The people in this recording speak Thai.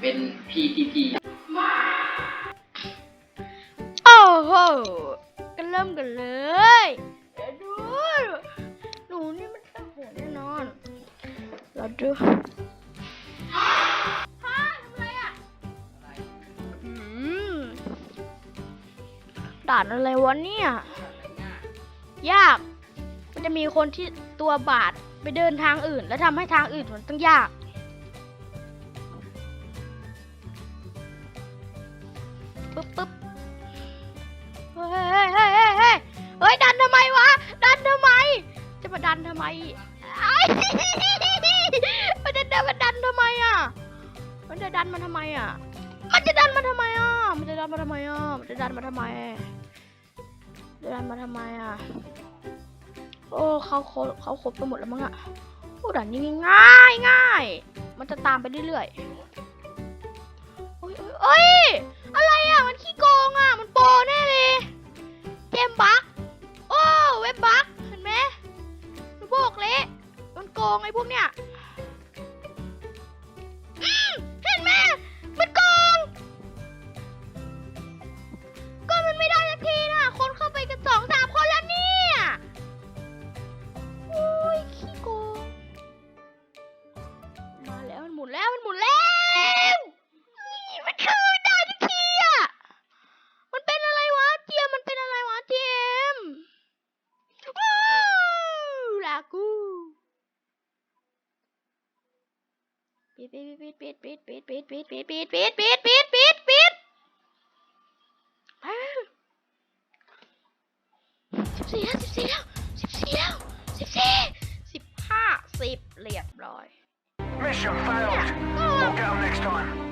เป็น PTP โอ้โหก็เริ่มกันเลยเดี๋ยวดูหนูนี่มันช่างโหแน่นอนเราดูฮะทำอะไรอะอืมด่านอะไรวะเนี่ย ยาก มันจะมีคนที่ตัวบาดไปเดินทางอื่น แล้วทำให้ทางอื่นมันต้องยาก ปึ๊บเฮ้ยเฮ้ยเฮ้ยเฮ้ยเฮ้ยดันทำไมวะ ดันทำไม จะมาดันทำไมไอ้มันจะดันมันดันทำไมอะ มันจะดันมันทำไมอะ มันจะดันมาทำไมอะ มันจะดันมาทำไมอะ มันจะดันมาทำไมจะดันมาทำไมอะ โอ้เขาคเขาครบไปหมดแล้วมั้งอะโอ้ด่านนี้ง่ายง่าย มันจะตามไปเรื่อยๆ โกงไอ้พวกเนี้ยเห็นไหมมันโกง ก็มันไม่ได้สักทีน่ะ คนเข้าไปกันสองสามคนแล้วเนี่ยโอ้ยขี้โกง มาแล้วมันหมุนแล้วมันหมุนแล้วมันคือได้ทุกทีอะ มันเป็นอะไรวะเจียมมันเป็นอะไรวะเจมวู้ลากู ดปิดปิดปิดปิดปิดปิดปิดปิดปิดปิดปิดปิดปิดปิดปิดสิบสี่แล้วสิบสี่แล้วสิบสี่แล้วสิบสี่สิบห้าสิบเรียบร้อย Mission failed. We'll get 'em next time.